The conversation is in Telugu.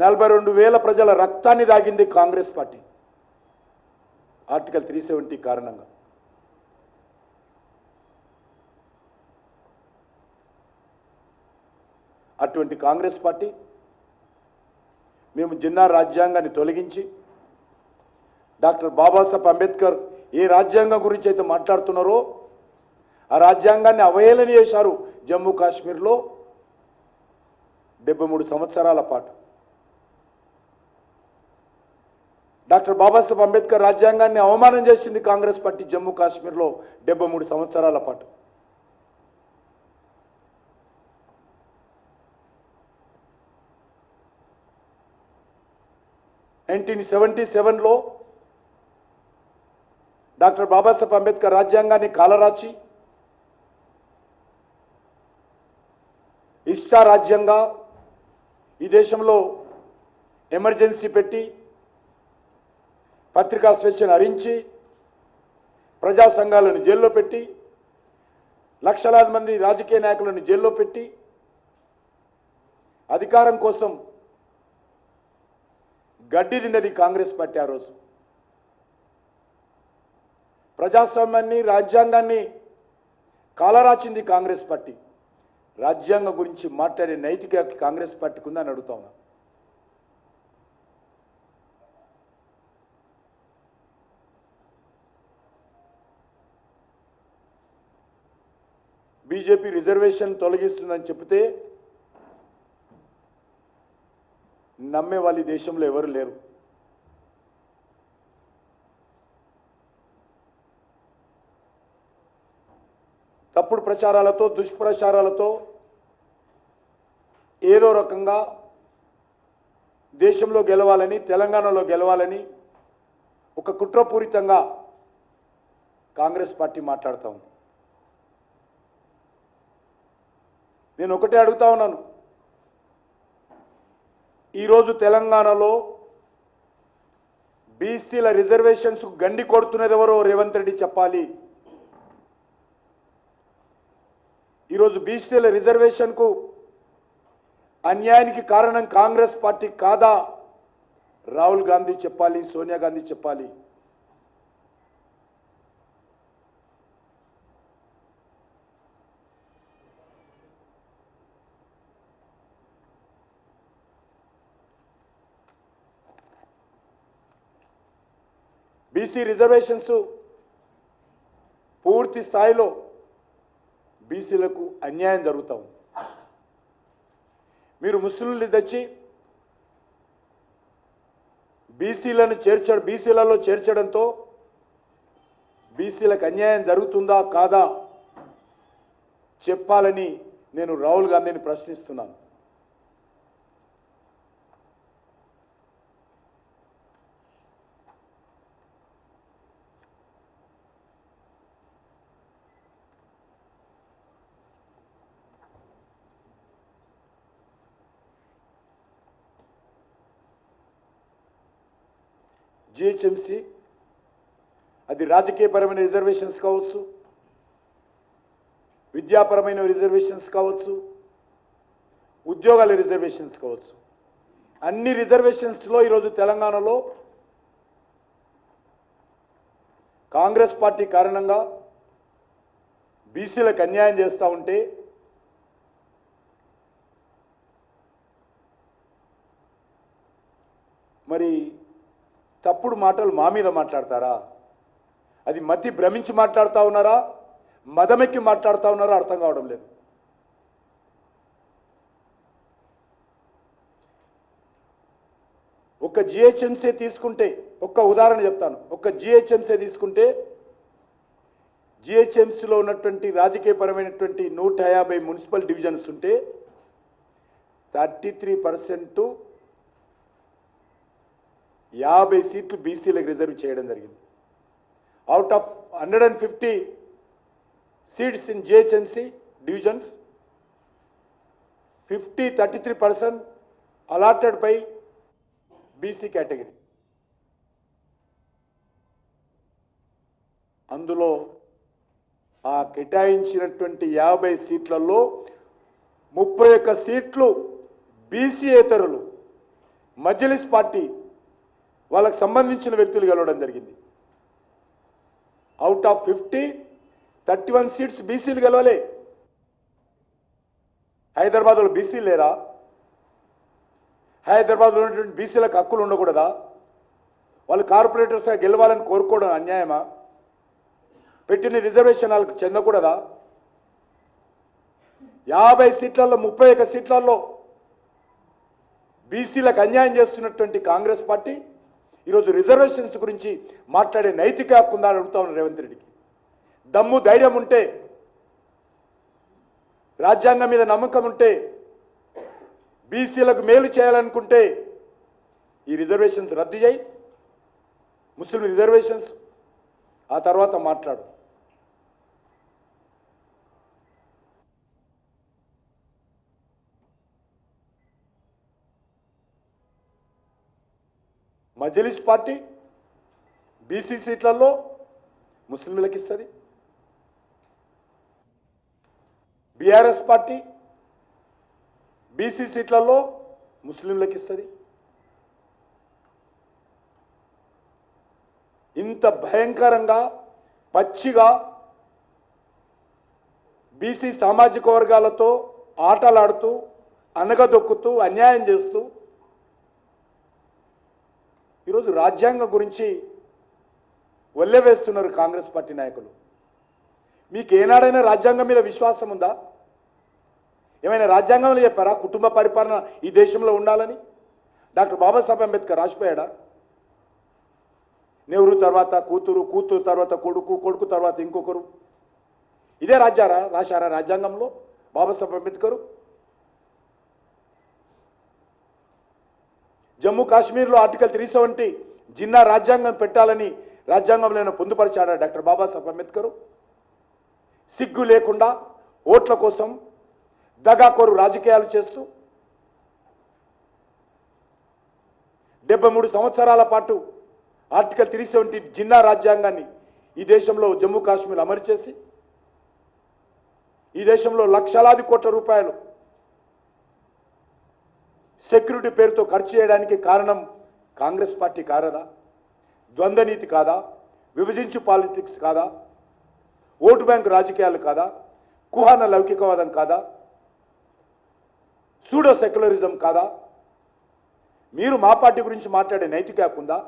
నలభై రెండు వేల ప్రజల రక్తాన్ని దాగింది Congress party. Article three seventy కారణంగా. అటువంటి కాంగ్రెస్ పార్టీ మేము జిన్నా రాజ్యాంగాన్ని తొలగించి డాక్టర్ బాబాసాహెబ్ అంబేద్కర్ ఏ రాజ్యాంగం గురించి అయితే మాట్లాడుతున్నారో ఆ రాజ్యాంగాన్ని అవహేళన చేశారు జమ్మూ కాశ్మీర్లో డెబ్బై మూడు సంవత్సరాల పాటు. డాక్టర్ బాబాసాహెబ్ అంబేద్కర్ రాజ్యాంగాన్ని అవమానం చేసింది కాంగ్రెస్ పార్టీ జమ్మూ కాశ్మీర్లో డెబ్బై మూడు సంవత్సరాల పాటు. నైన్టీన్ సెవెంటీ సెవెన్లో డాక్టర్ బాబాసాహెబ్ అంబేద్కర్ రాజ్యాంగాన్ని కాలరాచి ఇష్టారాజ్యంగా ఈ దేశంలో ఎమర్జెన్సీ పెట్టి పత్రికా స్వేచ్ఛను హరించి ప్రజా సంఘాలను జైల్లో పెట్టి లక్షలాది మంది రాజకీయ నాయకులను జైల్లో పెట్టి అధికారం కోసం గడ్డి తిన్నది కాంగ్రెస్ పార్టీ ఆ రోజు. ప్రజాస్వామ్యాన్ని రాజ్యాంగాన్ని కాలరాచింది కాంగ్రెస్ పార్టీ. రాజ్యాంగం గురించి మాట్లాడే నైతిక కాంగ్రెస్ పార్టీకి ఉందని అడుగుతా బీజేపీ రిజర్వేషన్ తొలగిస్తుందని చెప్తే నమ్మే వాళ్ళు ఈ దేశంలో ఎవరు లేరు. తప్పుడు ప్రచారాలతో దుష్ప్రచారాలతో ఏదో రకంగా దేశంలో గెలవాలని తెలంగాణలో గెలవాలని ఒక కుట్రపూరితంగా కాంగ్రెస్ పార్టీ మాట్లాడుతూ ఉంది. నేను ఒకటే అడుగుతా ఉన్నాను. ఈరోజు తెలంగాణలో బీసీల రిజర్వేషన్స్ గండి కొడుతున్నది ఎవరో రేవంత్ రెడ్డి చెప్పాలి. ఈరోజు బీసీల రిజర్వేషన్కు అన్యాయానికి కారణం కాంగ్రెస్ పార్టీ కాదా? రాహుల్ గాంధీ చెప్పాలి సోనియా గాంధీ చెప్పాలి. బీసీ రిజర్వేషన్స్ పూర్తి స్థాయిలో బీసీలకు అన్యాయం జరుగుతూ ఉంది. మీరు ముస్లింలు తెచ్చి బీసీలను చేర్చడం బీసీలలో చేర్చడంతో బీసీలకు అన్యాయం జరుగుతుందా కాదా చెప్పాలని నేను రాహుల్ గాంధీని ప్రశ్నిస్తున్నాను. జిహెచ్ఎంసి అది రాజకీయపరమైన రిజర్వేషన్స్ కావచ్చు విద్యాపరమైన రిజర్వేషన్స్ కావచ్చు ఉద్యోగాల రిజర్వేషన్స్ కావచ్చు. అన్ని రిజర్వేషన్స్లో ఈరోజు తెలంగాణలో కాంగ్రెస్ పార్టీ కారణంగా బీసీలకు అన్యాయం చేస్తూ ఉంటే మరి తప్పుడు మాటలు మా మీద మాట్లాడతారా? అది మతి భ్రమించి మాట్లాడుతూ ఉన్నారా? మదమెక్కి మాట్లాడుతూ ఉన్నారా? అర్థం కావడం లేదు. ఒక జిహెచ్ఎంసీ తీసుకుంటే ఒక్క ఉదాహరణ చెప్తాను. ఒక జిహెచ్ఎంసీ తీసుకుంటే జిహెచ్ఎంసీలో ఉన్నటువంటి రాజకీయపరమైనటువంటి నూట యాభై మున్సిపల్ డివిజన్స్ ఉంటే థర్టీ త్రీ పర్సెంటు యాభై సీట్లు బీసీలకు రిజర్వ్ చేయడం జరిగింది. Out of hundred and fifty seats in GHMC divisions fifty thirty three percent allotted by BC category అందులో ఆ కేటాయించినటువంటి యాభై సీట్లలో ముప్పై ఒక్క సీట్లు బీసీయేతరులు మజ్లిస్ పార్టీ వాళ్ళకి సంబంధించిన వ్యక్తులు గెలవడం జరిగింది. Out of fifty thirty one seats బీసీలు గెలవలే. హైదరాబాద్లో బీసీలు లేరా? హైదరాబాద్లో ఉన్నటువంటి బీసీలకు హక్కులు ఉండకూడదా? వాళ్ళు కార్పొరేటర్స్గా గెలవాలని కోరుకోవడం అన్యాయమా? పెట్టిన రిజర్వేషన్ వాళ్ళకి చెందకూడదా? యాభై సీట్లలో ముప్పై ఒక్క సీట్లలో బీసీలకు అన్యాయం చేస్తున్నటువంటి కాంగ్రెస్ పార్టీ ఈరోజు రిజర్వేషన్స్ గురించి మాట్లాడే నైతిక హక్కు ఉందా అడుగుతా ఉన్నాను రేవంత్ రెడ్డికి. దమ్ము ధైర్యం ఉంటే రాజ్యాంగం మీద నమ్మకం ఉంటే బీసీలకు మేలు చేయాలనుకుంటే ఈ రిజర్వేషన్స్ రద్దు చేయి. Muslim reservations. ఆ తర్వాత మాట్లాడు. మజ్లిస్ పార్టీ బీసీ సీట్లలో ముస్లింలకు ఇస్తుంది. బీఆర్ఎస్ పార్టీ బీసీ సీట్లలో ముస్లింలకు ఇస్తుంది. ఇంత భయంకరంగా పచ్చిగా బీసీ సామాజిక వర్గాలతో ఆటలాడుతూ అనగదొక్కుతూ అన్యాయం చేస్తూ ఈరోజు రాజ్యాంగం గురించి వేస్తున్నారు కాంగ్రెస్ పార్టీ నాయకులు. మీకు ఏనాడైనా రాజ్యాంగం మీద విశ్వాసం ఉందా? ఏమైనా రాజ్యాంగంలో చెప్పారా? కుటుంబ పరిపాలన ఈ దేశంలో ఉండాలని? డాక్టర్ బాబాసాహెబ్ అంబేద్కర్ రాసిపోయాడా? నెహ్రూ తర్వాత కూతురు కూతురు తర్వాత కొడుకు కొడుకు తర్వాత ఇంకొకరు. ఇదే రాజ్యారా రాశారా రాజ్యాంగంలో? బాబాసాహెబ్ అంబేద్కరు? జమ్మూ కాశ్మీర్లో ఆర్టికల్ త్రీ సెవెంటీ జిన్నా రాజ్యాంగం పెట్టాలని రాజ్యాంగంలో పొందుపరిచాడా డాక్టర్ బాబాసాహెబ్ అంబేద్కరు? సిగ్గు లేకుండా ఓట్ల కోసం దగాకోరు రాజకీయాలు చేస్తూ డెబ్బై మూడు సంవత్సరాల పాటు ఆర్టికల్ త్రీ సెవెంటీ జిన్నా రాజ్యాంగాన్ని ఈ దేశంలో జమ్మూ కాశ్మీర్ అమలు చేసి ఈ దేశంలో లక్షలాది కోట్ల రూపాయలు సెక్యూరిటీ పేరుతో ఖర్చు చేయడానికి కారణం కాంగ్రెస్ పార్టీ కారదా? ద్వంద్వనీతి కాదా? విభజించు పాలిటిక్స్ కాదా? ఓటు బ్యాంక్ రాజకీయాలు కాదా? కుహాన లౌకికవాదం కాదా? సూడో సెక్యులరిజం కాదా? మీరు మా పార్టీ గురించి మాట్లాడే నైతిక ఉందా?